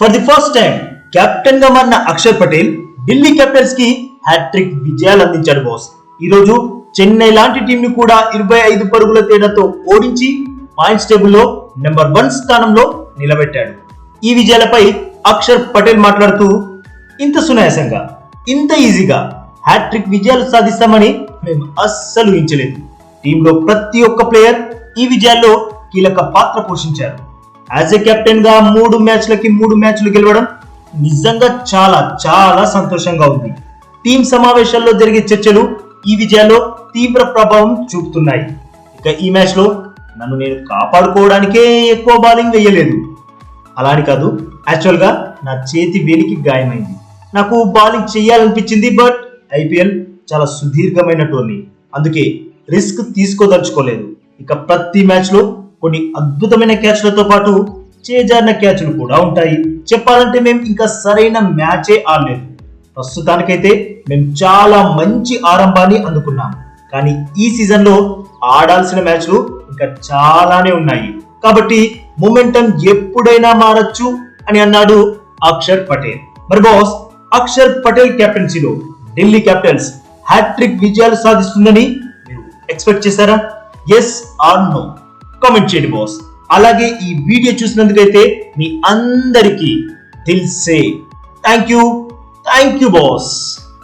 For the first time కెప్టెన్గా మారిన అక్షర్ పటేల్ ఢిల్లీ క్యాపిటల్స్కి హ్యాట్రిక్ విజయాలు అందించాడు బాస్ ఈ రోజు చెన్నై లాంటి టీం ని కూడా ఇరవై ఐదు పరుగుల తేడాతో ఓడించి పాయింట్స్ టేబుల్లో నెంబర్ వన్ స్థానంలో నిలబెట్టాడు. ఈ విజయాలపై అక్షర్ పటేల్ మాట్లాడుతూ ఇంత సునాయాసంగా ఇంత ఈజీగా హ్యాట్రిక్ విజయాలు సాధిస్తామని మేము అస్సలు ఊహించలేదు. టీంలో ప్రతి ఒక్క ప్లేయర్ ఈ విజయాల్లో కీలక పాత్ర పోషించారు. యాజ్ ఎ కెప్టెన్గా మూడు మ్యాచ్లకి మూడు మ్యాచ్లు గెలవడం నిజంగా చాలా చాలా సంతోషంగా ఉంది. టీం సమావేశాల్లో జరిగే చర్చలు ఈ విజయాల్లో తీవ్ర ప్రభావం చూపుతున్నాయి. ఇక ఈ మ్యాచ్లో నన్ను నేను కాపాడుకోవడానికే ఎక్కువ బౌలింగ్ వేయలేదు. అలా అని కాదు యాక్చువల్గా నా చేతి వేలికి గాయమైంది. నాకు బౌలింగ్ చేయాలనిపించింది బట్ ఐపీఎల్ చాలా సుదీర్ఘమైన టోర్నీ. అందుకే రిస్క్ తీసుకోదలుచుకోలేదు. ఇక ప్రతి మ్యాచ్లో కొన్ని అద్భుతమైన క్యాచ్లతో పాటు చేజారిన క్యాచ్లు కూడా ఉంటాయి. చెప్పాలంటే మేము ఇంకా సరైన మ్యాచే ఆడలేదు. ప్రస్తుతానికైతే మేము చాలా మంచి ఆరంభాన్ని అందుకున్నాం. కానీ ఈ సీజన్లో ఆడాల్సిన మ్యాచ్లు ఇంకా చాలానే ఉన్నాయి. కాబట్టి మొమెంటం ఎప్పుడైనా మారచ్చు అని అన్నాడు అక్షర్ పటేల్. మరి బాస్ అక్షర్ పటేల్ కెప్టెన్సీలో ఢిల్లీ క్యాపిటల్స్ హ్యాట్రిక్ విజయాలు సాధిస్తుందని మీరు ఎక్స్పెక్ట్ చేశారా? ఎస్ ఆర్ నో కామెంట్ చేయండి బాస్ అలాగే ఈ వీడియో చూసినందుకైతే మీ అందరికీ తెలిసే. Thank you thank you boss